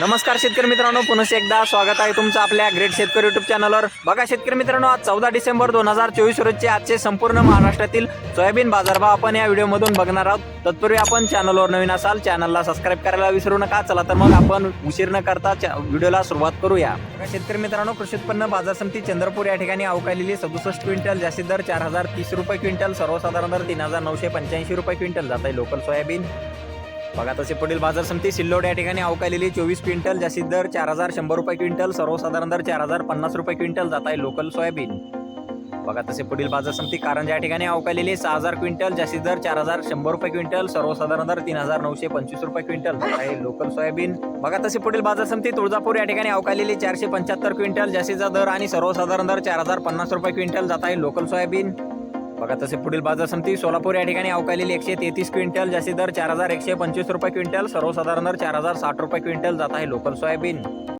नमस्कार शेतकरी मित्रांनो पुन्हा एकदा स्वागत आहे तुमचं आपल्या ग्रेट शेतकरी युट्यूब चॅनलवर बघा शेतकरी मित्रांनो आज चौदा डिसेंबर दोन हजार चोवीस रोजचे आजचे संपूर्ण महाराष्ट्रातील सोयाबीन बाजारभाव आपण या व्हिडिओमधून बघणार आहोत. तत्पूर्वी आपण चॅनलवर नवीन असाल चॅनलला सबस्क्राईब करायला विसरू नका. चला तर मग आपण उशीर न करता च्या- व्हिडिओला सुरुवात करूया. बघा शेतकरी मित्रांनो कृषी उत्पन्न बाजार समिती चंद्रपूर या ठिकाणी अवकालेली सदुसष्ट क्विंटल जास्तीत दर चार हजार तीस रुपये क्विंटल सर्वसाधारण दर तीन हजार नऊशे पंच्याऐंशी रुपये क्विंटल जात आहे. लोकल सोयाबीन बघा तसे पुढील बाजार समिती सिल्लोड या ठिकाणी अवकालेली चोवीस क्विंटल जास्तीत दर चार हजार शंभर रुपये क्विंटल सर्वसाधारण दर चार हजार पन्नास रुपये क्विंटल जात आहे लोकल सोयाबीन. बघा तसे पुढील बाजार समिती कारंजा या ठिकाणी अवकालेली सहा हजार क्विंटल जास्तीत दर चार हजार शंभर रुपये क्विंटल सर्वसाधारण दर तीन हजार नऊशे पंचवीस रुपये क्विंटल जात आहे लोकल सोयाबीन. बघा तसे पुढील बाजार समिती तुळजापूर या ठिकाणी अवकालेली चारशे पंच्याहत्तर क्विंटल जास्तीचा दर आणि सर्वसाधारण दर चार हजार पन्नास रुपये क्विंटल जात आहे लोकल सोयाबीन. बघा तसे पुढील बाजार समिती सोलापूर या ठिकाणी अवकालेली एकशे तेहतीस क्विंटल जास्ती दर चार हजार एकशे पंचवीस रुपये क्विंटल सर्वसाधारण दर चार हजार साठ रुपये क्विंटल जात आहे लोकल सोयाबीन.